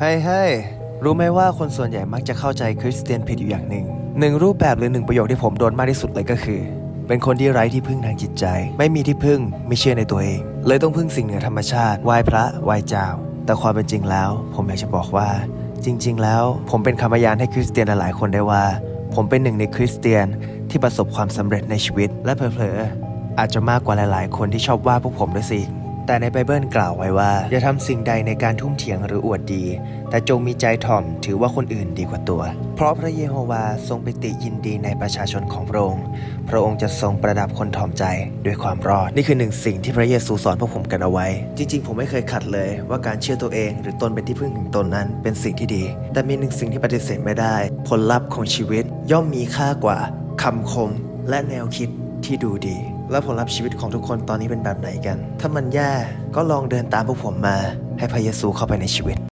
เฮ้ยเฮ้ยรู้ไหมว่าคนส่วนใหญ่มักจะเข้าใจคริสเตียนผิดอยู่อย่างหนึ่งหนึ่งรูปแบบหรือหนึ่งประโยคที่ผมโดนมากที่สุดเลยก็คือ เป็นคนที่ไร้ที่พึ่งทางจิตใจ ไม่มีที่พึ่งไม่เชื่อในตัวเอง เลยต้องพึ่งสิ่งเหนือธรรมชาติไหว้พระไหว้เจ้า แต่ความเป็นจริงแล้ว ผมอยากจะบอกว่า จริง ๆ แล้ว ผมเป็นคำพยานให้คริสเตียนหลายๆคนได้ว่า ผมเป็นหนึ่งในคริสเตียนที่ประสบความสำเร็จในชีวิต และเผลอๆอาจจะมากกว่าหลาย ๆ คนที่ชอบว่าพวกผมด้วยสิ แต่ในไบเบิลกล่าวไว้ว่า อย่าทำสิ่งใดในการทุ่มเถียงหรืออวดดี แต่จงมีใจถ่อมถือว่าคนอื่นดีกว่าตัว เพราะพระเยโฮวาทรงปิติยินดีในประชาชนของพระองค์ พระองค์จะทรงประดับคนถ่อมใจด้วยความรอด นี่คือหนึ่งสิ่งที่พระเยซูสอนพวกผมกันเอาไว้ จริง ๆ ผมไม่เคยขัดเลยว่าการเชื่อตัวเองหรือตนเป็นที่พึ่งของตนนั้นเป็นสิ่งที่ดี แต่มีหนึ่งสิ่งที่ปฏิเสธไม่ได้ ผลลัพธ์ของชีวิตย่อมมีค่ากว่าคำคมและแนวคิดที่ดูดี แล้วผลลัพธ์ชีวิตของทุกคนตอนนี้เป็นแบบไหนกัน ถ้ามันแย่ก็ลองเดินตามพวกผมมา ให้พระเยซูเข้าไปในชีวิต